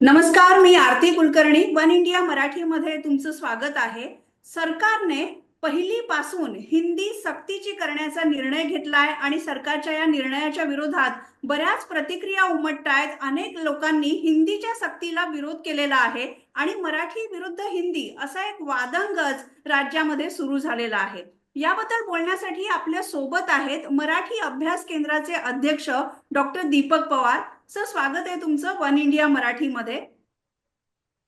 नमस्कार मी Aarti Kulkarni. One India मराठीमध्ये तुमचं स्वागत आहे. सरकारने पहिलीपासून हिंदी सक्तीची करण्याचा निर्णय घेतलाय आणि सरकारच्या या निर्णयाच्या विरोधात बऱ्याच प्रतिक्रिया उमटतायत अनेक लोकांनी हिंदीच्या सक्तीला विरोध केलेला आहे आणि मराठी विरुद्ध हिंदी असा एक वादंगच राज्यामध्ये सुरू झालेला आहे. याबद्दल बोलण्यासाठी आपल्यासोबत आहेत मराठी अभ्यास केंद्राचे अध्यक्ष डॉक्टर दीपक पवार. सर स्वागत आहे तुमचं वन इंडिया मराठीमध्ये.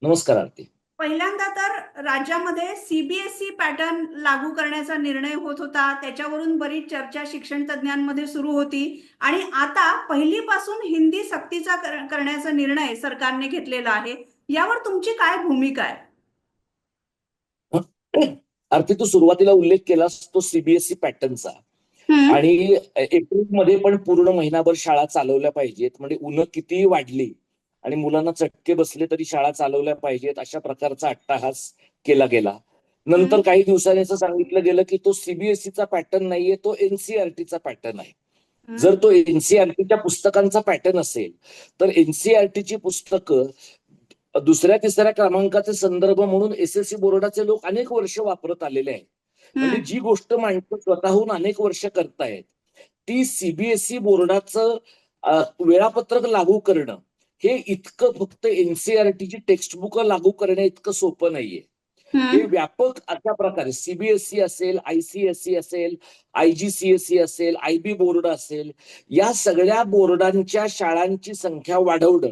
नमस्कार आरती. पहिल्यांदा तर राज्यामध्ये सीबीएसई पॅटर्न लागू करण्याचा निर्णय होत होता. त्याच्यावरून बरीच चर्चा शिक्षण तज्ज्ञांमध्ये सुरू होती. आणि आता पहिलीपासून हिंदी सक्तीचा कर- करण्याचा निर्णय सरकारने घेतलेला आहे. यावर तुमची काय भूमिका आहे? आरती तू सुरुवातीला उल्लेख केलास तो सीबीएसई पॅटर्नचा आणि एप्रिलमध्ये पण पूर्ण महिनाभर शाळा चालवल्या पाहिजेत. म्हणजे उन्ह कितीही वाढली आणि मुलांना चटके बसले तरी शाळा चालवल्या पाहिजेत अशा प्रकारचा अट्टाहास केला गेला. नंतर. काही दिवसांनी असं सांगितलं गेलं की तो सीबीएसईचा पॅटर्न नाहीये तो एनसीआरटीचा पॅटर्न आहे. जर तो एनसीआरटीच्या पुस्तकांचा पॅटर्न असेल तर एनसीआरटीची पुस्तकं दुसऱ्या तिसऱ्या क्रमांकाचे संदर्भ म्हणून एस एस सी बोर्डाचे लोक अनेक वर्ष वापरत आलेले आहेत. म्हणजे जी गोष्ट माणसं स्वतःहून अनेक वर्ष करतायत ती सीबीएसई बोर्डाचं अ, वेळापत्रक लागू करणं हे इतकं फक्त एनसीआरटीची टेक्स्टबुक लागू करण्या इतकं सोपं नाहीये. हे व्यापक अशा प्रकारे सीबीएसई असेल आयसीएसई असेल आयजीसीएसई असेल आयबी बोर्ड असेल या सगळ्या बोर्डांच्या शाळांची संख्या वाढवणं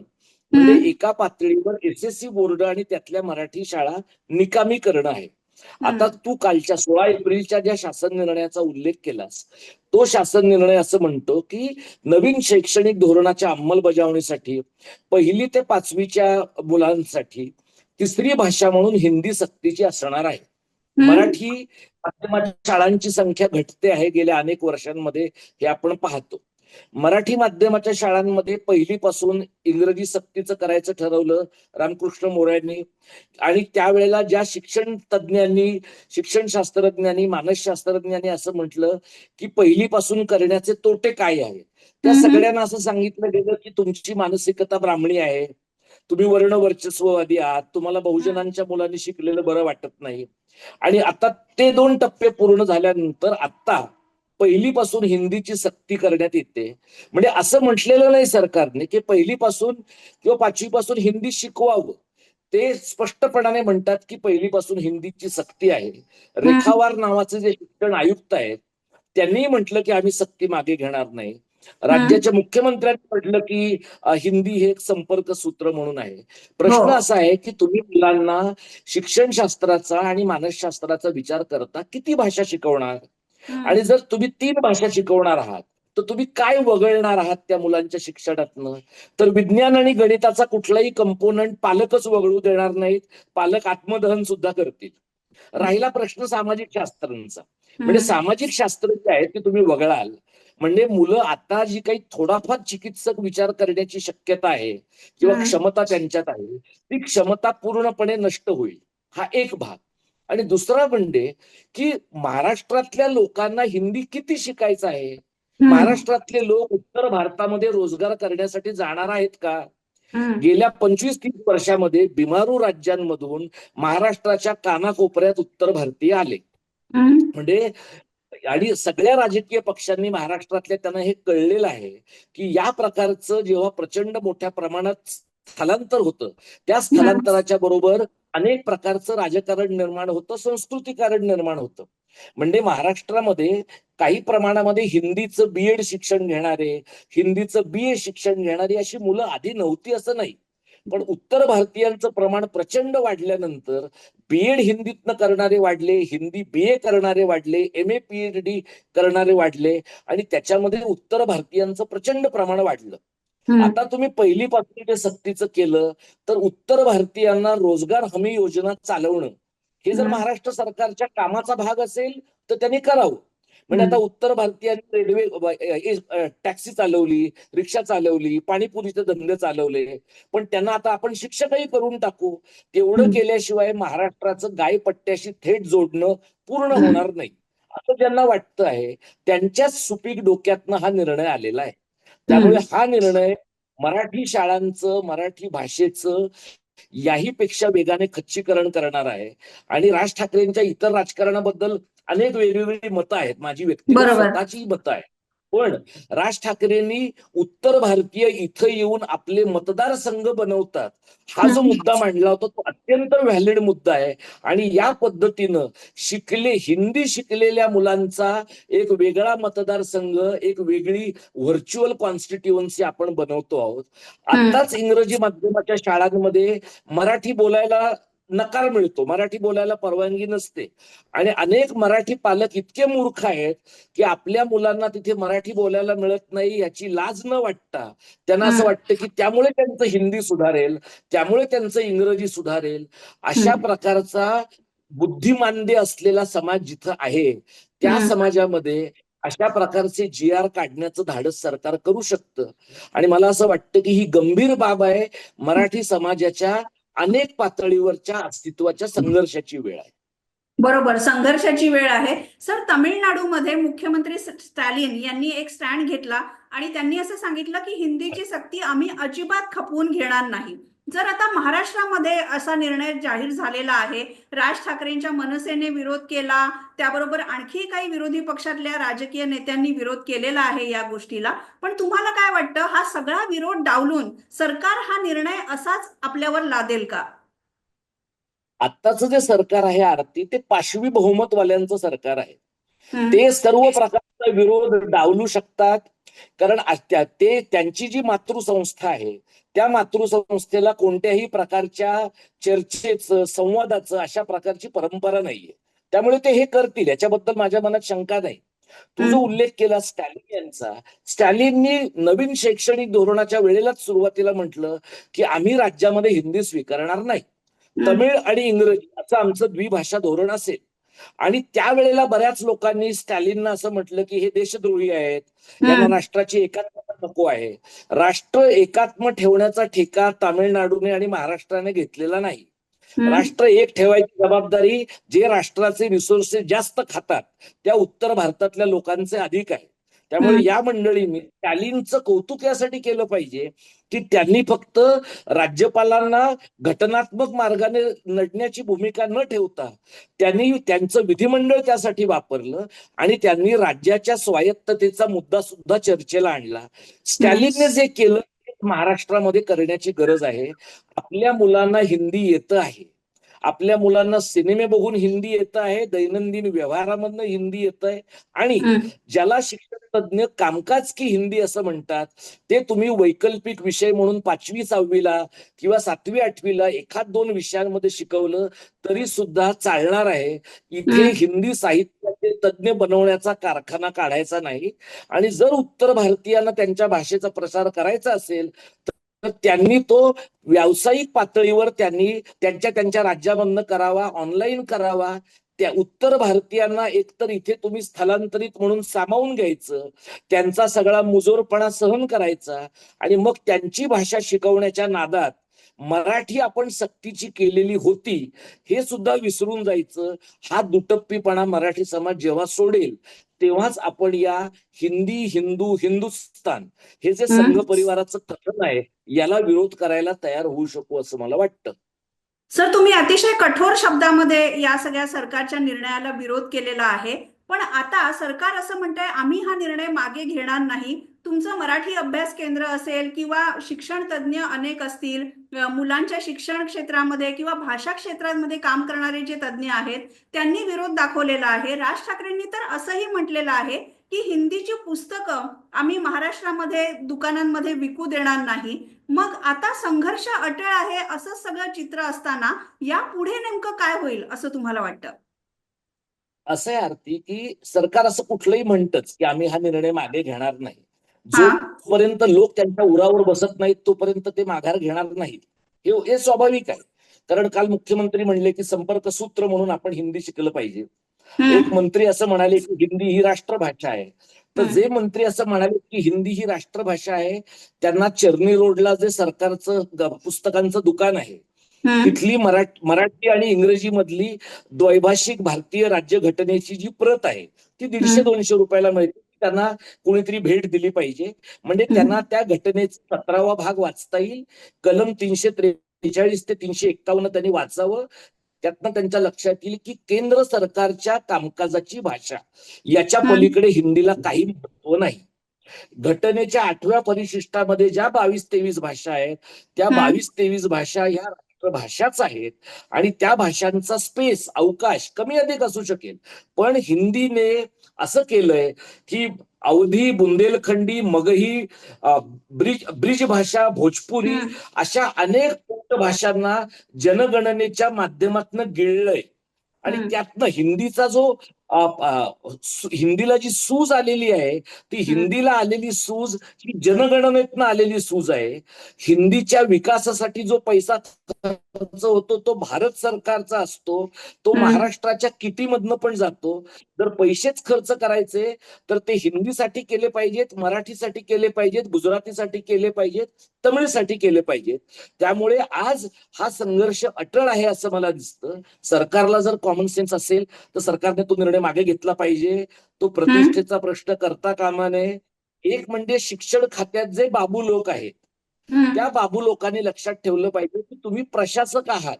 म्हणजे एका पातळीवर एसएससी बोर्ड आणि त्यातल्या मराठी शाळा निकामी करणं आहे. आता तू कालच्या सोळा एप्रिलच्या ज्या शासन निर्णयाचा उल्लेख केलास तो शासन निर्णय असं म्हणतो की नवीन शैक्षणिक धोरणाच्या अंमलबजावणीसाठी पहिली ते पाचवीच्या मुलांसाठी तिसरी भाषा म्हणून हिंदी सक्तीची असणार आहे. मराठी माध्यमाच्या शाळांची संख्या घटते आहे गेल्या अनेक वर्षांमध्ये हे आपण पाहतो. मराठी माध्यमाच्या शाळांमध्ये पहिलीपासून इंग्रजी सक्तीचं करायचं ठरवलं रामकृष्ण मोऱ्यांनी आणि त्यावेळेला ज्या शिक्षण तज्ज्ञांनी शिक्षण शास्त्रज्ञांनी मानसशास्त्रज्ञांनी असं म्हटलं की पहिलीपासून करण्याचे तोटे काय आहेत? त्या. सगळ्यांना असं सांगितलं गेलं की तुमची मानसिकता ब्राह्मणी आहे. तुम्ही वर्ण वर्चस्ववादी आहात. तुम्हाला बहुजनांच्या मुलांनी शिकलेलं बरं वाटत नाही. आणि आता ते दोन टप्पे पूर्ण झाल्यानंतर आता पहिलीपासून हिंदीची सक्ती करण्यात येते. म्हणजे असं म्हटलेलं नाही सरकारने की पहिलीपासून किंवा पाचवीपासून हिंदी शिकवावं. ते स्पष्टपणाने म्हणतात की पहिलीपासून हिंदीची सक्ती आहे. रेखावार नावाचे जे शिक्षण आयुक्त आहेत त्यांनी म्हटलं की आम्ही सक्ती मागे घेणार नाही. राज्याच्या मुख्यमंत्र्यांनी म्हटलं की हिंदी हे एक संपर्क सूत्र म्हणून आहे. प्रश्न हो. असा आहे की तुम्ही मुलांना शिक्षण शास्त्राचा आणि मानसशास्त्राचा विचार करता किती भाषा शिकवणार? आणि जर तुम्ही तीन भाषा शिकवणार आहात तर तुम्ही काय वगळणार आहात त्या मुलांच्या शिक्षणातनं? तर विज्ञान आणि गणिताचा कुठलाही कंपोनंट पालकच वगळू देणार नाहीत. पालक आत्मदहन सुद्धा करतील. राहिला प्रश्न सामाजिक शास्त्रांचा. म्हणजे सामाजिक शास्त्र जे आहे ते तुम्ही वगळाल. म्हणजे मुलं आता जी काही थोडाफार चिकित्सक विचार करण्याची शक्यता आहे किंवा. क्षमता त्यांच्यात आहे ती क्षमता पूर्णपणे नष्ट होईल. हा एक भाग. आणि दुसरा म्हणजे की महाराष्ट्रातल्या लोकांना हिंदी किती शिकायचं आहे? महाराष्ट्रातले लोक उत्तर भारतामध्ये रोजगार करण्यासाठी जाणार आहेत का? गेल्या पंचवीस तीस वर्षामध्ये बिमारू राज्यांमधून महाराष्ट्राच्या कानाकोपऱ्यात उत्तर भारतीय आले. म्हणजे आणि सगळ्या राजकीय पक्षांनी महाराष्ट्रातल्या त्यांना हे कळलेलं आहे की या प्रकारचं जेव्हा प्रचंड मोठ्या प्रमाणात स्थलांतर होतं त्या स्थलांतराच्या बरोबर अनेक प्रकारचं राजकारण निर्माण होतं संस्कृतीकरण निर्माण होतं. म्हणजे महाराष्ट्रामध्ये काही प्रमाणामध्ये हिंदीचं बीएड शिक्षण घेणारे हिंदीचं बी ए शिक्षण घेणारी अशी मुलं आधी नव्हती असं नाही. पण उत्तर भारतीयांचं प्रमाण प्रचंड वाढल्यानंतर बीएड हिंदीतनं करणारे वाढले हिंदी बी ए करणारे वाढले एम ए पीएच डी करणारे वाढले आणि त्याच्यामध्ये उत्तर भारतीयांचं प्रचंड प्रमाण वाढलं. आता तुम्ही पहिलीपासून ते सक्तीचं केलं तर उत्तर भारतीयांना रोजगार हमी योजना चालवणं. हे जर. महाराष्ट्र सरकारच्या कामाचा भाग असेल तर त्यांनी करावं. म्हणजे आता उत्तर भारतीयांनी रेल्वे टॅक्सी चालवली रिक्षा चालवली पाणीपुरीचे धंदे चालवले. पण त्यांना आता आपण शिक्षकही करून टाकू. तेवढं. केल्याशिवाय महाराष्ट्राचं गायपट्ट्याशी थेट जोडणं पूर्ण. होणार नाही. असं ज्यांना वाटतं आहे त्यांच्याच सुपीक डोक्यातनं हा निर्णय आलेला आहे. त्यामुळे हा निर्णय मराठी शाळांचं मराठी भाषेचं याही पेक्षा वेगाने खच्चीकरण करणार आहे. आणि राज ठाकरेंच्या इतर राजकारणाबद्दल अनेक वेगवेगळी मतं आहेत माझी व्यक्तिगत बरोबर. स्वतःची मतं आहे पण राज ठाकरेंनी उत्तर भारतीय इथं येऊन आपले मतदारसंघ बनवतात हा जो. मुद्दा मांडला होता तो अत्यंत व्हॅलिड मुद्दा आहे आणि या पद्धतीनं शिकले हिंदी शिकलेल्या मुलांचा एक वेगळा मतदारसंघ एक वेगळी व्हर्च्युअल कॉन्स्टिट्युअन्सी आपण बनवतो आहोत. आताच इंग्रजी माध्यमाच्या शाळांमध्ये मराठी बोलायला नकार मिळतो मराठी बोलायला परवानगी नसते आणि अनेक मराठी पालक इतके मूर्ख आहेत की आपल्या मुलांना तिथे मराठी बोलायला मिळत नाही याची लाज न वाटता त्यांना असं. वाटतं की त्यामुळे त्यांचं हिंदी सुधारेल त्यामुळे त्यांचं इंग्रजी सुधारेल अशा. प्रकारचा बुद्धिमांद्य असलेला समाज जिथं आहे त्या. समाजामध्ये अशा प्रकारचे जी आर काढण्याचं धाडस सरकार करू शकतं आणि मला असं वाटतं की ही गंभीर बाब आहे मराठी समाजाच्या अनेक पातळीवरच्या अस्तित्वाच्या संघर्षाची वेळ आहे. बरोबर. संघर्षाची वेळ आहे. सर तामिळनाडूमध्ये मुख्यमंत्री स्टॅलिन यांनी एक स्टँड घेतला आणि त्यांनी असं सांगितलं की हिंदीची सक्ती आम्ही अजिबात खपवून घेणार नाही. जर आता महाराष्ट्रामध्ये असा निर्णय जाहीर झालेला आहे राज ठाकरेंच्या मनसेने विरोध केला त्याबरोबर आणखी काही विरोधी पक्षातल्या राजकीय नेत्यांनी विरोध केलेला आहे या गोष्टीला पण तुम्हाला काय वाटतं हा सगळा विरोध डावलून सरकार हा निर्णय असाच आपल्यावर लादेल का आत्ताचं जे सरकार आहे आरती ते पाशवी बहुमतवाल्यांचं सरकार आहे. ते सर्व प्रकारचा विरोध डावलू शकतात कारण ते त्यांची जी मातृसंस्था आहे त्या मातृसंस्थेला कोणत्याही प्रकारच्या चर्चेचं संवादाचं अशा प्रकारची परंपरा नाहीये. त्यामुळे ते हे करतील याच्याबद्दल माझ्या मनात शंका नाही. तू जो. उल्लेख केला स्टॅलिन यांचा स्टॅलिननी नवीन शैक्षणिक धोरणाच्या वेळेलाच सुरुवातीला म्हटलं की आम्ही राज्यामध्ये हिंदी स्वीकारणार नाही. तमिळ आणि इंग्रजी असं आमचं द्विभाषा धोरण असेल. आणि त्यावेळेला बऱ्याच लोकांनी स्टॅलिनना असं म्हटलं की हे देशद्रोही आहेत यांना. राष्ट्राची एकात्मता नको आहे राष्ट्र एकात्म ठेवण्याचा ठेका तामिळनाडूने आणि महाराष्ट्राने घेतलेला नाही. राष्ट्र एक ठेवायची जबाबदारी जे राष्ट्राचे रिसोर्सेस जास्त खातात त्या उत्तर भारतातल्या लोकांचे अधिक आहे त्यामुळे. या मंडळींनी स्टॅलिनचं कौतुक यासाठी केलं पाहिजे की त्यांनी फक्त राज्यपालांना घटनात्मक मार्गाने लढण्याची भूमिका न ठेवता त्यांनी त्यांचं विधिमंडळ त्यासाठी वापरलं आणि त्यांनी राज्याच्या स्वायत्ततेचा मुद्दा सुद्धा चर्चेला आणला. स्टॅलिनने जे केलं ते महाराष्ट्रामध्ये करण्याची गरज आहे. आपल्या मुलांना हिंदी येतं आहे. आपल्या मुलांना सिनेमे बघून हिंदी येतं आहे दैनंदिन व्यवहारामधनं हिंदी येत आहे आणि. ज्याला शिक्षण तज्ज्ञ कामकाज की हिंदी असं म्हणतात ते तुम्ही वैकल्पिक विषय म्हणून पाचवी सहावीला किंवा सातवी आठवीला एखाद दोन विषयांमध्ये शिकवलं तरी सुद्धा चालणार आहे इथे. हिंदी साहित्याचे तज्ज्ञ बनवण्याचा कारखाना काढायचा नाही आणि जर उत्तर भारतीयांना त्यांच्या भाषेचा प्रसार करायचा असेल तर तर त्यांनी तो व्यावसायिक पातळीवर त्यांनी त्यांच्या त्यांच्या राज्यामधनं करावा ऑनलाईन करावा. त्या उत्तर भारतीयांना एकतर इथे तुम्ही स्थलांतरित म्हणून सामावून घ्यायचं त्यांचा सगळा मुजोरपणा सहन करायचा आणि मग त्यांची भाषा शिकवण्याच्या नादात मराठी आपण सक्तीची केलेली होती हे सुद्धा विसरून जायचं. हा दुटप्पीपणा मराठी समाज जेव्हा सोडेल तेव्हाच आपण या हिंदी हिंदू हिंदुस्तान हे जे. संघ परिवाराचं कथन आहे याला विरोध करायला तयार होऊ शकू असं मला वाटतं. सर तुम्ही अतिशय कठोर शब्दामध्ये या सगळ्या सरकारच्या निर्णयाला विरोध केलेला आहे. पण आता सरकार असं म्हणतंय आम्ही हा निर्णय मागे घेणार नाही. तुमचं मराठी अभ्यास केंद्र असेल किंवा शिक्षण तज्ज्ञ अनेक असतील मुलांच्या शिक्षण क्षेत्रामध्ये किंवा भाषा क्षेत्रामध्ये काम करणारे जे तज्ज्ञ आहेत त्यांनी विरोध दाखवलेला आहे. राज ठाकरेंनी तर असंही म्हटलेलं आहे की हिंदीची पुस्तकं आम्ही महाराष्ट्रामध्ये दुकानांमध्ये विकू देणार नाही. मग आता संघर्ष अटळ आहे असं सगळं चित्र असताना या पुढे नेमकं काय होईल असं तुम्हाला वाटतं? असं आहे आरती की सरकार असं कुठलंही म्हणतच की आम्ही हा निर्णय मागे घेणार नाही. जोपर्यंत लोक त्यांच्या उरावर बसत नाहीत तोपर्यंत ते माघार घेणार नाहीत हे हे स्वाभाविक आहे. कारण काल मुख्यमंत्री म्हणले की संपर्क सूत्र म्हणून आपण हिंदी शिकलं पाहिजे. एक मंत्री असं म्हणाले की हिंदी ही राष्ट्रभाषा आहे. तर. जे मंत्री असं म्हणाले की हिंदी ही राष्ट्रभाषा आहे त्यांना चर्नी रोडला जे सरकारचं पुस्तकांचं दुकान आहे तिथली मराठी मराठी आणि इंग्रजी मधली द्वैभाषिक भारतीय राज्यघटनेची जी प्रत आहे ती दीडशे. दोनशे रुपयाला मिळते. त्यांना कोणीतरी भेट दिली पाहिजे. म्हणजे त्यांना त्या घटनेचा सतरावा भाग वाचता येईल. कलम तीनशे त्रेचाळीस ते तीनशे एक्कावन्न त्यांनी वाचावं. त्यातनं त्यांच्या लक्षात येईल की केंद्र सरकारच्या कामकाजाची भाषा याच्या. पलीकडे हिंदीला काही महत्त्व नाही. घटनेच्या आठव्या परिशिष्टामध्ये ज्या बावीस तेवीस भाषा आहेत त्या. बावीस तेवीस भाषा ह्या राष्ट्रभाषाच आहेत आणि त्या भाषांचा स्पेस अवकाश कमी अधिक असू शकेल पण हिंदीने असं केलंय की अवधी बुंदेलखंडी मगही ब्रिज ब्रिज भाषा भोजपुरी. अशा अनेक भाषांना जनगणनेच्या माध्यमातून गिळलंय आणि. त्यातनं हिंदीचा जो हिंदीला जी सूज आलेली आहे ती हिंदीला आलेली सूज ही जनगणनेतनं आलेली सूज आहे हिंदीच्या विकासासाठी जो पैसा खर्च होतो तो भारत सरकारचा असतो तो. महाराष्ट्राच्या किटीमधनं पण जातो जर पैसेच खर्च करायचे तर ते हिंदीसाठी केले पाहिजेत मराठीसाठी केले पाहिजेत गुजरातीसाठी केले पाहिजेत तमिळसाठी केले पाहिजेत. त्यामुळे आज हा संघर्ष अटळ आहे असं मला दिसतं. सरकारला जर कॉमन सेन्स असेल तर सरकारने तो निर्णय मागे घेतला पाहिजे. तो प्रतिष्ठेचा प्रश्न करता कामा नये एक म्हणजे शिक्षण खात्यात जे बाबू लोक आहेत. त्या बाबू लोकांनी लक्षात ठेवलं पाहिजे की तुम्ही प्रशासक आहात.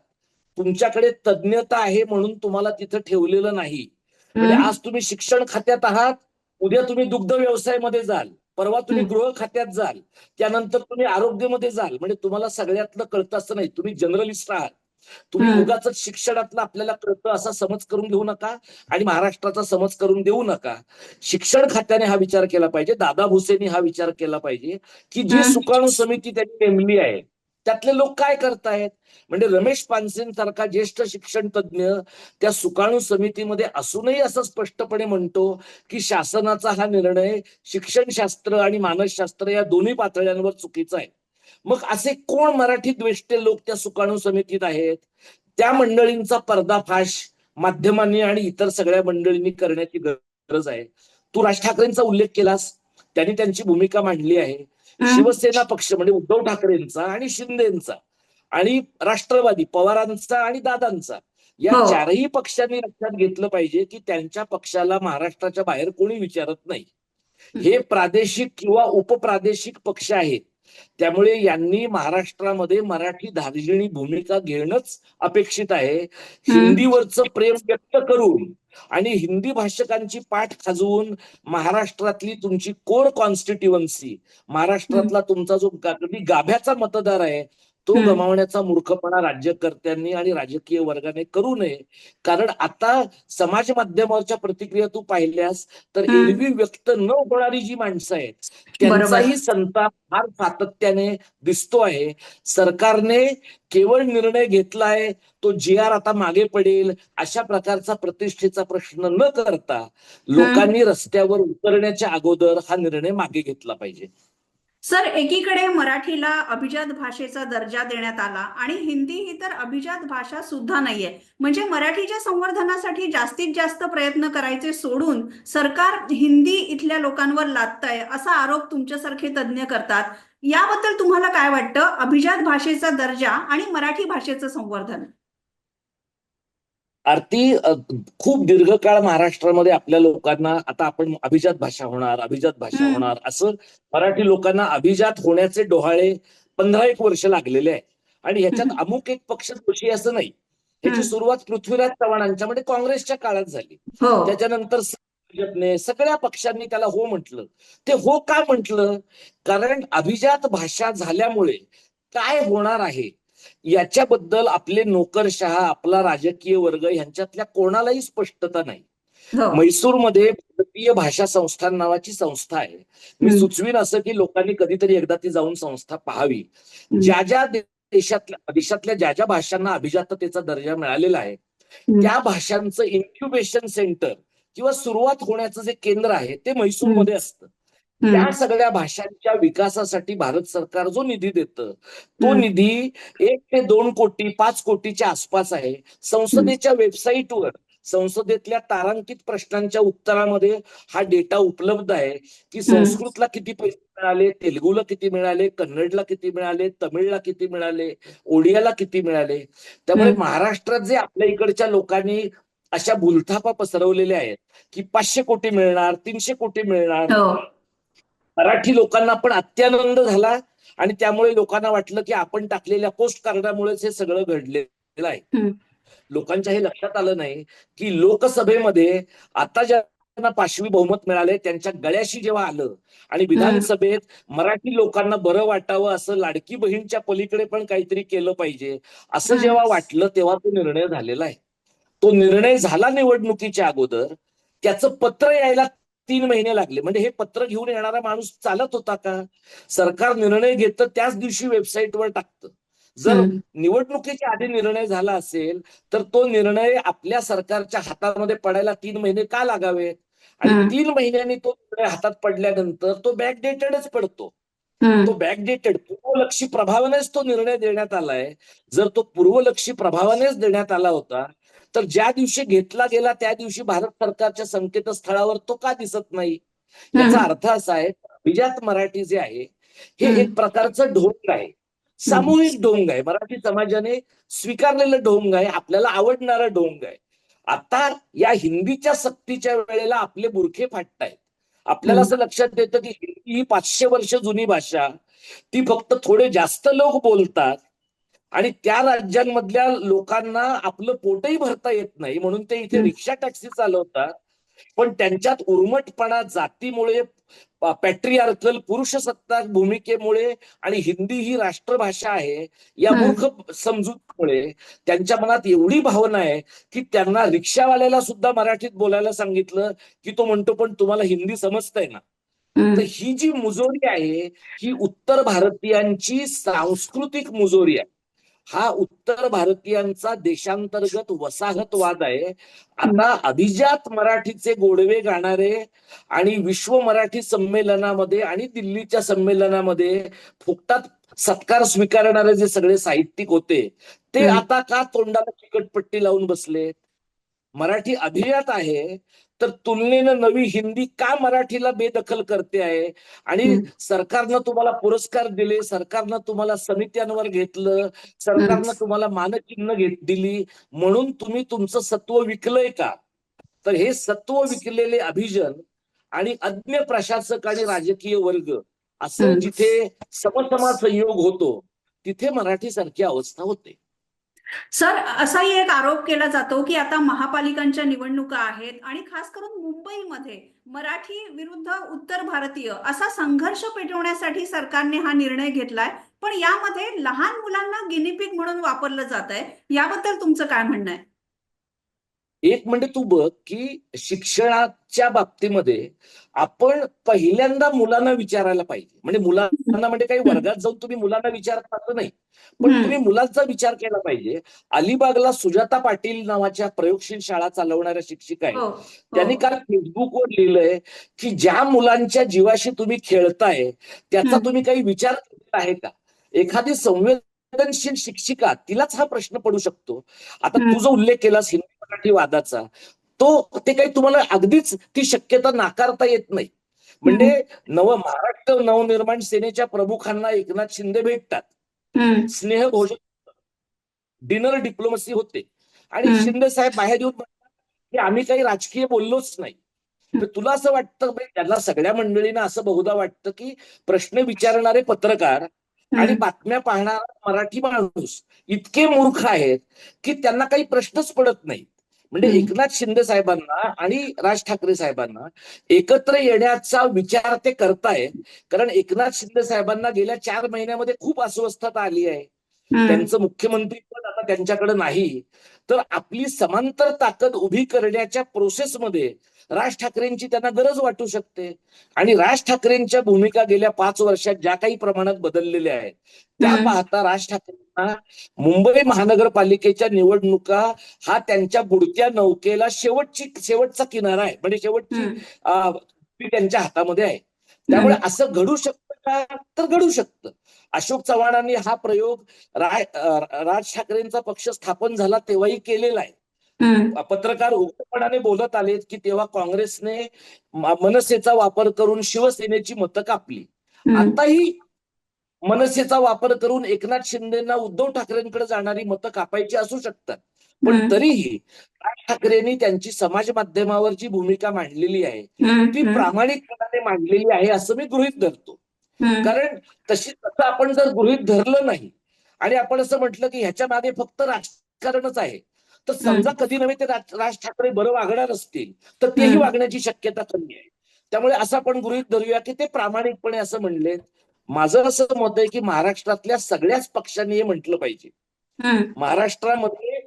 तुमच्याकडे तज्ज्ञता आहे म्हणून तुम्हाला तिथं ठेवलेलं नाही. म्हणजे. आज तुम्ही शिक्षण खात्यात आहात उद्या तुम्ही दुग्ध व्यवसायामध्ये जाल परवा तुम्ही. गृह खात्यात जाल त्यानंतर तुम्ही आरोग्यामध्ये जाल म्हणजे तुम्हाला सगळ्यातलं कळतं असं नाही तुम्ही जनरलिस्ट आहात तुम्ही. उगाच शिक्षणातलं आपल्याला कळतं असा समज करून घेऊ नका आणि महाराष्ट्राचा समज करून देऊ नका शिक्षण खात्याने हा विचार केला पाहिजे दादा भुसेनी हा विचार केला पाहिजे की जी. सुकाणू समिती त्यांनी नेमली आहे त्यातले लोक काय करतायत? म्हणजे रमेश पानसेंसारखा ज्येष्ठ शिक्षण तज्ज्ञ त्या सुकाणू समितीमध्ये असूनही असं स्पष्टपणे म्हणतो की शासनाचा हा निर्णय शिक्षणशास्त्र आणि मानसशास्त्र या दोन्ही पातळ्यांवर चुकीचा आहे. मग असे कोण मराठी द्वेष्टे लोक त्या सुकाणू समितीत आहेत? त्या मंडळींचा पर्दाफाश माध्यमांनी आणि इतर सगळ्या मंडळींनी करण्याची गरज आहे. तू राज ठाकरेंचा उल्लेख केलास. त्यांनी त्यांची भूमिका मांडली आहे. शिवसेना पक्ष म्हणजे उद्धव ठाकरेंचा आणि शिंदेचा आणि राष्ट्रवादी पवारांचा आणि दादांचा. या हो. चारही पक्षांनी लक्षात घेतलं पाहिजे की त्यांच्या पक्षाला महाराष्ट्राच्या बाहेर कोणी विचारत नाही. हे. प्रादेशिक किंवा उपप्रादेशिक पक्ष आहेत. त्यामुळे यांनी महाराष्ट्रामध्ये मराठी धार्जिणी भूमिका घेणंच अपेक्षित आहे. हिंदीवरचं प्रेम व्यक्त करून आणि हिंदी भाषकांची पाठ खाजवून महाराष्ट्रातली तुमची कोर कॉन्स्टिट्युअन्सी महाराष्ट्रातला तुमचा जो अगदी गाभ्याचा मतदार आहे तो. गमावण्याचा मूर्खपणा राज्यकर्त्यांनी आणि राजकीय वर्गाने करू नये. कारण आता समाज माध्यमावरच्या प्रतिक्रिया तू पाहिल्यास तर. एरवी व्यक्त न होणारी जी माणसं आहेत त्यांचाही संताप फार सातत्याने दिसतो आहे. सरकारने केवळ निर्णय घेतलाय तो जी आर आता मागे पडेल अशा प्रकारचा प्रतिष्ठेचा प्रश्न न करता लोकांनी रस्त्यावर उतरण्याच्या अगोदर हा निर्णय मागे घेतला पाहिजे. सर एकीकडे मराठीला अभिजात भाषेचा दर्जा देण्यात आला आणि हिंदी ही तर अभिजात भाषा सुद्धा नाहीये. म्हणजे मराठीच्या संवर्धनासाठी जास्तीत जास्त प्रयत्न करायचे सोडून सरकार हिंदी इथल्या लोकांवर लादतंय असा आरोप तुमच्यासारखे तज्ज्ञ करतात. याबद्दल तुम्हाला काय वाटतं? अभिजात भाषेचा दर्जा आणि मराठी भाषेचं संवर्धन? आरती खूप दीर्घकाळ महाराष्ट्रामध्ये आपल्या लोकांना आता आपण अभिजात भाषा होणार अभिजात भाषा. होणार असं मराठी लोकांना अभिजात होण्याचे डोहाळे पंधरा एक वर्ष लागलेले आहे आणि ह्याच्यात अमुक एक पक्ष दोषी असं नाही. हम्म. सुरुवात पृथ्वीराज चव्हाणांच्या म्हणजे काँग्रेसच्या काळात झाली. हो. त्याच्यानंतर भाजपने सगळ्या पक्षांनी त्याला हो म्हटलं. ते हो का म्हटलं? कारण अभिजात भाषा झाल्यामुळे काय होणार आहे? याच्याबद्दल आपले नोकरशहा आपला राजकीय वर्ग यांच्यातल्या कोणालाही स्पष्टता नाही हो म्हैसूरमध्ये भारतीय भाषा संस्थान नावाची संस्था आहे मी. सुचवीन असं की लोकांनी कधीतरी एकदा ती जाऊन संस्था पाहावी ज्या ज्या देशातल्या देशातल्या ज्या ज्या भाषांना अभिजाततेचा दर्जा मिळालेला आहे. त्या भाषांचं इन्क्युबेशन सेंटर किंवा सुरुवात होण्याचं जे केंद्र आहे ते म्हैसूरमध्ये असतं. त्या सगळ्या भाषांच्या विकासासाठी भारत सरकार जो निधी देतं तो. निधी एक ते दोन कोटी पाच कोटीच्या आसपास आहे. संसदेच्या वेबसाईटवर संसदेतल्या तारांकित प्रश्नांच्या उत्तरामध्ये हा डेटा उपलब्ध आहे की संस्कृतला किती पैसे मिळाले तेलुगूला किती मिळाले कन्नडला किती मिळाले तमिळला किती मिळाले ओडियाला किती मिळाले. त्यामुळे. महाराष्ट्रात जे आपल्या इकडच्या लोकांनी अशा भूलथापा पसरवलेल्या आहेत की पाचशे कोटी मिळणार तीनशे कोटी मिळणार हो. मराठी लोकांना पण अत्यानंद झाला आणि त्यामुळे लोकांना वाटलं की आपण टाकलेल्या पोस्ट कार्डामुळेच हे सगळं घडलेलं आहे. लोकांच्या हे लक्षात आलं नाही की लोकसभेमध्ये आता ज्यांना पाचवी बहुमत मिळाले त्यांच्या गळ्याशी जेव्हा आलं आणि विधानसभेत मराठी लोकांना बरं वाटावं असं लाडकी बहीणच्या पलीकडे पण काहीतरी केलं पाहिजे असं. जेव्हा वाटलं तेव्हा तो निर्णय झालेला आहे तो निर्णय झाला निवडणुकीच्या अगोदर त्याचं पत्र यायला तीन महिने लागले म्हणजे हे पत्र घेऊन येणारा माणूस चालत होता का सरकार निर्णय घेतं त्याच दिवशी वेबसाईटवर टाकतं जर. निवडणुकीच्या आधी निर्णय झाला असेल तर तो निर्णय आपल्या सरकारच्या हातामध्ये पडायला तीन महिने का लागावेत आणि. तीन महिन्यांनी तो निर्णय हातात पडल्यानंतर तो बॅकडेटेडच पडतो. तो बॅकडेटेड पूर्वलक्षी प्रभावानेच तो निर्णय देण्यात आलाय जर तो पूर्वलक्षी प्रभावानेच देण्यात आला होता तर ज्या दिवशी घेतला गेला त्या दिवशी भारत सरकारच्या संकेतस्थळावर तो का दिसत नाही? याचा. अर्थ असा आहे अभिजात मराठी जे आहे हे. एक प्रकारचं ढोंग आहे. सामूहिक ढोंग आहे. मराठी समाजाने स्वीकारलेलं ढोंग आहे आपल्याला आवडणारं ढोंग आहे. आता या हिंदीच्या सक्तीच्या वेळेला आपले बुरखे फाटतायत. आपल्याला असं लक्षात येतं की हिंदी ही पाचशे वर्ष जुनी भाषा. ती फक्त थोडे जास्त लोक बोलतात. आणि त्या राज्यांमधल्या लोकांना आपलं पोटही भरता येत नाही म्हणून ते इथे. रिक्षा टॅक्सी चालवतात पण त्यांच्यात उर्मटपणा जातीमुळे पॅट्रियार्कल पुरुषसत्ताक भूमिकेमुळे आणि हिंदी ही राष्ट्रभाषा आहे या. मूर्ख समजूतमुळे त्यांच्या मनात एवढी भावना आहे की त्यांना रिक्षावाल्याला सुद्धा मराठीत बोलायला सांगितलं की तो म्हणतो पण तुम्हाला हिंदी समजतंय ना. तर ही जी मुजोरी आहे ही उत्तर भारतीयांची सांस्कृतिक मुजोरी आहे हा उत्तर भारतीयांचा देशांतर्गत वसाहतवाद आहे आता अभिजात मराठीचे गोडवे गाणारे आणि विश्व मराठी संमेलनामध्ये आणि दिल्लीच्या संमेलनामध्ये फुकटात सत्कार स्वीकारणारे जे सगळे साहित्यिक होते ते. आता का तोंडाला चिकटपट्टी लावून बसले मराठी अभिजात आहे तर तुलनेनं नवी हिंदी का मराठीला बेदखल करते आहे आणि. सरकारनं तुम्हाला पुरस्कार दिले सरकारनं तुम्हाला समित्यांवर घेतलं सरकारनं तुम्हाला मानचिन्ह घेत दिली म्हणून तुम्ही तुमचं सत्व विकलंय का तर हे सत्व विकलेले अभिजन आणि अज्ञ प्रशासक आणि राजकीय वर्ग असं. जिथे समसमा संयोग होतो तिथे मराठी सारखी अवस्था होते सर असाही एक आरोप केला जातो की आता महापालिकांच्या निवडणुका आहेत आणि खास करून मुंबईमध्ये मराठी विरुद्ध उत्तर भारतीय असा संघर्ष पेटवण्यासाठी सरकारने हा निर्णय घेतलाय. पण यामध्ये लहान मुलांना गिनीपिक म्हणून वापरलं जात आहे याबद्दल तुमचं काय म्हणणं आहे? एक म्हणजे तू बघ की शिक्षणाच्या बाबतीमध्ये आपण पहिल्यांदा मुलांना विचारायला पाहिजे म्हणजे मुलांना म्हणजे काही वर्गात जाऊन तुम्ही मुलांना विचारता असं नाही पण. तुम्ही मुलांचा विचार केला पाहिजे अलिबागला सुजाता पाटील नावाच्या प्रयोगशील शाळा चालवणाऱ्या शिक्षिका आहेत हो त्यांनी हो. काल फेसबुकवर लिहिलंय की ज्या मुलांच्या जीवाशी तुम्ही खेळताय त्याचा. तुम्ही काही विचार केलेला आहे का एखादी संवेदनशील शिक्षिका तिलाच हा प्रश्न पडू शकतो आता हम्म. तू जो उल्लेख केलास हिंदी मराठी वादाचा. तो ते काही तुम्हाला अगदीच ती शक्यता नाकारता येत नाही. म्हणजे नव महाराष्ट्र नवनिर्माण सेनेच्या प्रमुखांना एकनाथ शिंदे भेटतात. स्नेह भोजन डिनर डिप्लोमसी होते. आणि. शिंदे साहेब बाहेर येऊन म्हणतात की आम्ही काही राजकीय बोललोच नाही. तर तुला असं वाटतं म्हणजे त्यांना सगळ्या मंडळींना असं बहुधा वाटतं की प्रश्न विचारणारे पत्रकार आणि. बातम्या पाहणारा मराठी माणूस इतके मूर्ख आहेत की त्यांना काही प्रश्नच पडत नाही म्हणजे. एकनाथ शिंदे साहेबांना आणि राज ठाकरे साहेबांना एकत्र येण्याचा विचार ते करतायत कारण एकनाथ शिंदे साहेबांना गेल्या चार महिन्यामध्ये खूप अस्वस्थता आली आहे. त्यांचं मुख्यमंत्री पद आता त्यांच्याकडे नाही तर आपली समांतर ताकद उभी करण्याच्या प्रोसेसमध्ये राज ठाकरेंची त्यांना गरज वाटू शकते. आणि राज ठाकरेंच्या भूमिका गेल्या पाच वर्षात ज्या काही प्रमाणात बदललेल्या आहेत त्या. पाहता राज ठाकरेंना मुंबई महानगरपालिकेच्या निवडणुका हा त्यांच्या बुडत्या नौकेला शेवटची शेवटचा किनारा आहे. म्हणजे शेवटची त्यांच्या हातामध्ये आहे. त्यामुळे असं घडू शकतं का? तर घडू शकतं. अशोक चव्हाणांनी हा प्रयोग राज ठाकरेंचा पक्ष स्थापन झाला तेव्हाही केलेला आहे. पत्रकार उघडपणाने बोलत आलेत की तेव्हा काँग्रेसने मनसेचा वापर करून शिवसेनेची मतं कापली. आताही मनसेचा वापर करून एकनाथ शिंदेना उद्धव ठाकरेंकडे जाणारी मतं कापायची असू शकतात पण. तरीही राज ठाकरेंनी त्यांची समाज माध्यमावर जी भूमिका मांडलेली आहे ती प्रामाणिकपणाने मांडलेली आहे असं मी गृहीत धरतो. कारण तशी तसं आपण जर गृहीत धरलं नाही आणि आपण असं म्हटलं की ह्याच्या मागे फक्त राजकारणच आहे तर समजा कधी नव्हे ते राज ठाकरे बरं वागणार असतील तर तेही. वागण्याची शक्यता कमी आहे त्यामुळे असं आपण गृहीत धरूया की ते प्रामाणिकपणे असं म्हणले माझं असं मत आहे की महाराष्ट्रातल्या सगळ्याच पक्षांनी हे म्हटलं पाहिजे. महाराष्ट्रामध्ये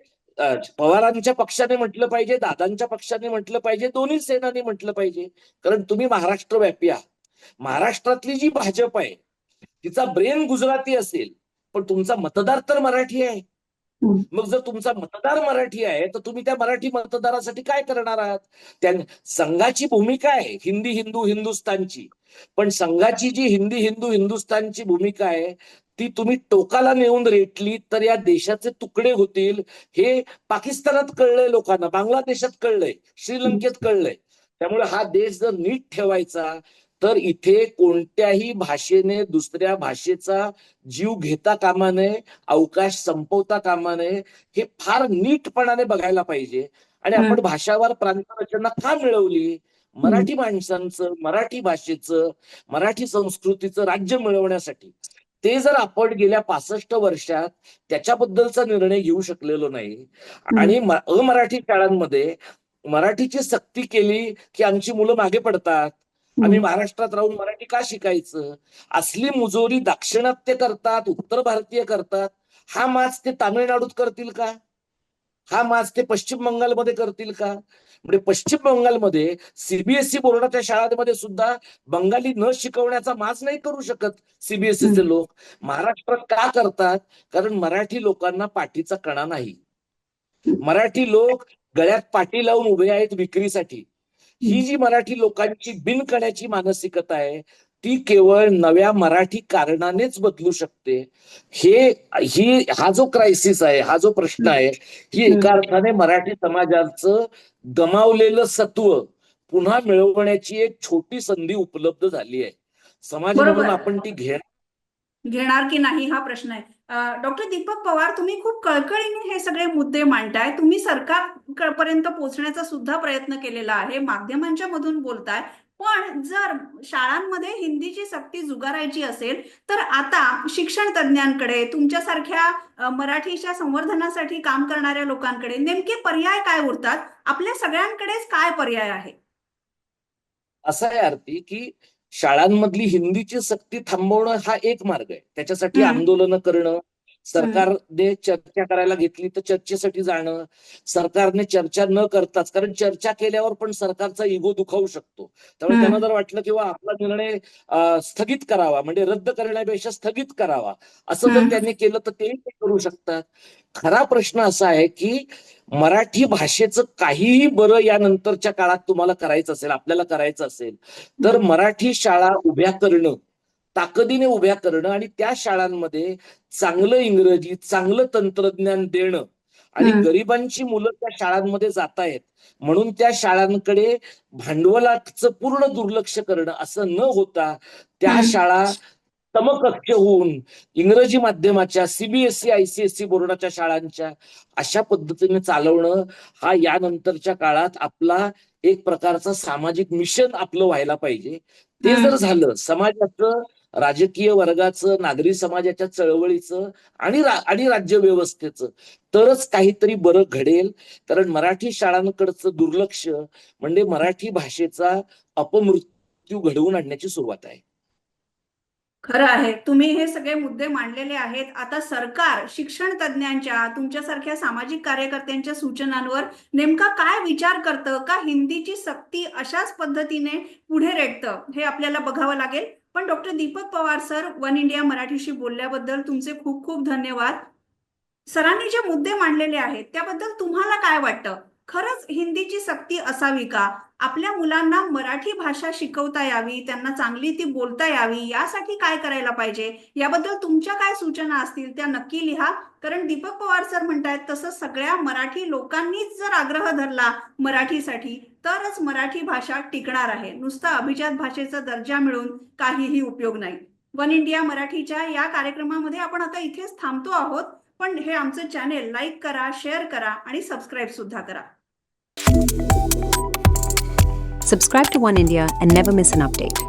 पवारांच्या पक्षाने म्हटलं पाहिजे दादांच्या पक्षाने म्हटलं पाहिजे दोन्ही सेनांनी म्हटलं पाहिजे कारण तुम्ही महाराष्ट्र व्यापी आहात महाराष्ट्रातली जी भाजप आहे तिचा ब्रेन गुजराती असेल पण तुमचा मतदार तर मराठी आहे. मग जर तुमचा मतदार मराठी आहे तर तुम्ही त्या मराठी मतदारासाठी काय करणार आहात? त्या संघाची भूमिका आहे हिंदी हिंदू हिंदुस्तानची पण संघाची जी हिंदी हिंदू हिंदुस्तानची भूमिका आहे ती तुम्ही टोकाला नेऊन रेटली तर या देशाचे तुकडे होतील. हे पाकिस्तानात कळलंय लोकांना बांगलादेशात कळलंय श्रीलंकेत कळलंय. त्यामुळे हा देश जर नीट ठेवायचा तर इथे कोणत्याही भाषेने दुसऱ्या भाषेचा जीव घेता कामा नये अवकाश संपवता कामा नये हे फार नीटपणाने बघायला पाहिजे. आणि आपण भाषावार प्रांतरचना का मिळवली? मराठी माणसांचं मराठी भाषेचं मराठी संस्कृतीचं राज्य मिळवण्यासाठी. ते जर आपण गेल्या पासष्ट वर्षात त्याच्याबद्दलचा निर्णय घेऊ शकलेलो नाही आणि अमराठी शाळांमध्ये मराठीची सक्ती केली की आमची मुलं मागे पडतात आम्ही महाराष्ट्रात राहून मराठी का शिकायचं? असली मुजोरी दाक्षिणात्य करतात उत्तर भारतीय करतात हा माच ते तामिळनाडूत करतील का? हा माच ते पश्चिम बंगालमध्ये करतील का? म्हणजे पश्चिम बंगालमध्ये सीबीएसई बोर्डाच्या शाळांमध्ये सुद्धा बंगाली न शिकवण्याचा माच नाही करू शकत सीबीएसईचे लोक. महाराष्ट्रात का करतात? कारण मराठी लोकांना पाठीचा कणा नाही. मराठी लोक गळ्यात पाठी लावून उभे आहेत विक्रीसाठी. ही जी मराठी लोकांची बिनकण्याची मानसिकता आहे ती केवळ नव्या मराठी कारणानेच बदलू शकते. हे ही हा जो क्रायसिस आहे हा जो प्रश्न आहे ही एका अर्थाने मराठी समाजाचं गमावलेलं सत्व पुन्हा मिळवण्याची एक छोटी संधी उपलब्ध झाली आहे. समाज बरोबर. म्हणून आपण ती घेणं घेणार की नाही हा प्रश्न आहे. डॉक्टर दीपक पवार तुम्ही खूप कळकळीने हे सगळे मुद्दे मांडताय. तुम्ही सरकार पर्यंत पोहोचण्याचा सुद्धा प्रयत्न केलेला आहे. माध्यमांच्या मधून बोलताय. पण जर शाळांमध्ये हिंदीची सक्ती जुगारायची असेल तर आता शिक्षण तज्ज्ञांकडे तुमच्यासारख्या मराठीच्या संवर्धनासाठी काम करणाऱ्या लोकांकडे नेमके पर्याय काय उरतात? आपल्या सगळ्यांकडेच काय पर्याय आहे? असं आहे आरती की शाळांमधली हिंदीची सक्ती थांबवणं हा एक मार्ग आहे त्याच्यासाठी. आंदोलनं करणं सरकारने चर्चा करायला घेतली तर चर्चेसाठी जाणं सरकारने चर्चा न करताच कारण चर्चा केल्यावर पण सरकारचा इगो दुखावू शकतो त्यामुळे. त्यांना जर वाटलं किंवा आपला निर्णय स्थगित करावा म्हणजे रद्द करण्यापेक्षा स्थगित करावा असं. जर त्यांनी केलं तर तेही ते करू शकतात खरा प्रश्न असा आहे की मराठी भाषेचं काहीही बरं या नंतरच्या काळात तुम्हाला करायचं असेल आपल्याला करायचं असेल तर मराठी शाळा उभ्या करणं ताकदीने उभ्या करणं आणि त्या शाळांमध्ये चांगलं इंग्रजी चांगलं तंत्रज्ञान देणं आणि. गरिबांची मुलं त्या शाळांमध्ये जात आहेत म्हणून त्या शाळांकडे भांडवलाचं पूर्ण दुर्लक्ष करणं असं न होता त्या. शाळा समकक्ष होऊन इंग्रजी माध्यमाच्या सीबीएसई आयसीएसई बोर्डाच्या शाळांच्या अशा पद्धतीने चालवणं हा यानंतरच्या काळात आपला एक प्रकारचा सामाजिक मिशन आपलं व्हायला पाहिजे ते जर झालं समाजाचं राजकीय वर्गाचं नागरी समाजाच्या चळवळीचं आणि रा- आणि राज्य व्यवस्थेचं तरच काहीतरी बरं घडेल. कारण मराठी शाळांकडचं दुर्लक्ष म्हणजे मराठी भाषेचा अपमृत्यू घडवून आणण्याची सुरुवात आहे. खरं आहे. तुम्ही हे सगळे मुद्दे मांडलेले आहेत. आता सरकार शिक्षण तज्ज्ञांच्या तुमच्यासारख्या सामाजिक कार्यकर्त्यांच्या सूचनांवर नेमका काय विचार करतं? का हिंदीची सक्ती अशाच पद्धतीने पुढे रेटतं? हे आपल्याला बघावं लागेल. पण doctor Deepak Pawar sir One India मराठीशी बोलल्याबद्दल तुमचे खूप खूप धन्यवाद. सरांनी जे मुद्दे मांडलेले आहेत त्याबद्दल तुम्हाला काय वाटतं? खरंच हिंदीची सक्ती असावी का? आपल्या मुलांना मराठी भाषा शिकवता यावी त्यांना चांगली ती बोलता यावी यासाठी काय करायला पाहिजे? याबद्दल तुमच्या काय सूचना असतील त्या नक्की लिहा. कारण दीपक पवार सर म्हणतायत तसं सगळ्या मराठी लोकांनीच जर आग्रह धरला मराठीसाठी तरच मराठी भाषा टिकणार आहे. नुसता अभिजात भाषेचा दर्जा मिळून काहीही उपयोग नाही. वन इंडिया मराठीच्या या कार्यक्रमामध्ये आपण आता इथेच थांबतो आहोत. पण हे आमचं चॅनेल लाईक करा शेअर करा आणि सबस्क्राईब सुद्धा करा. Subscribe to One India and never miss an update